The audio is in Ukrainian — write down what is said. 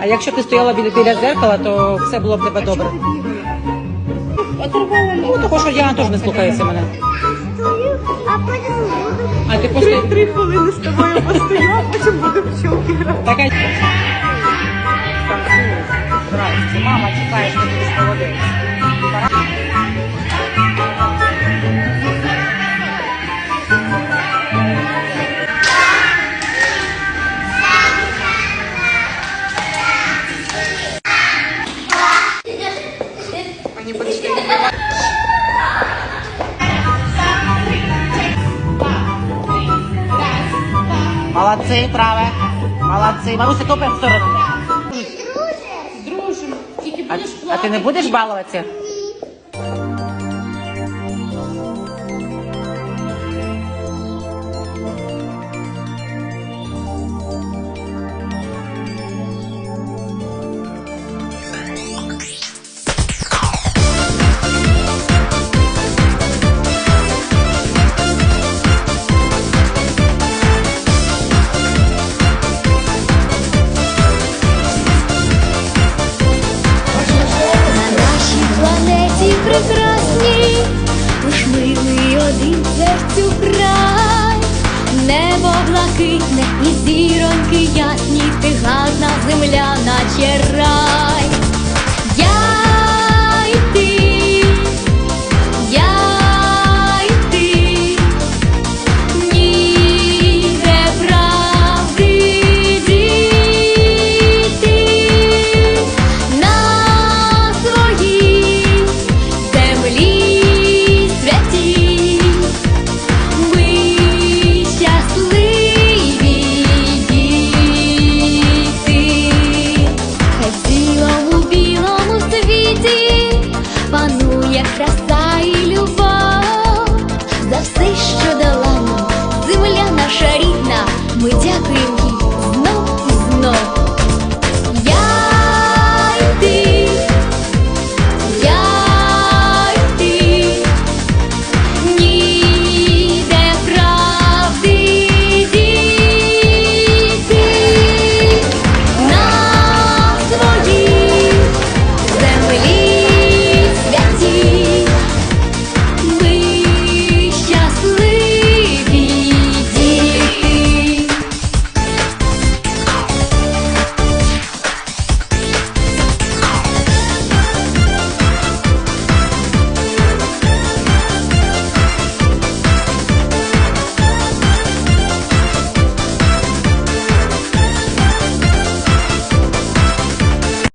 А якщо ти стояла біля, біля дзеркала, то все було б тебе добре. Ну, того, що Діана теж не слухається мене. А потім буду. А ти просто... Три хвилини з тобою постояв, потім буду пчелки грати. Молодці, праве. Молодці. Маруся, топай в сторону. дружимо. Тільки А, будеш а ти не будеш балуватися? Блакитне і зіроньки ясні, ти гарна земля,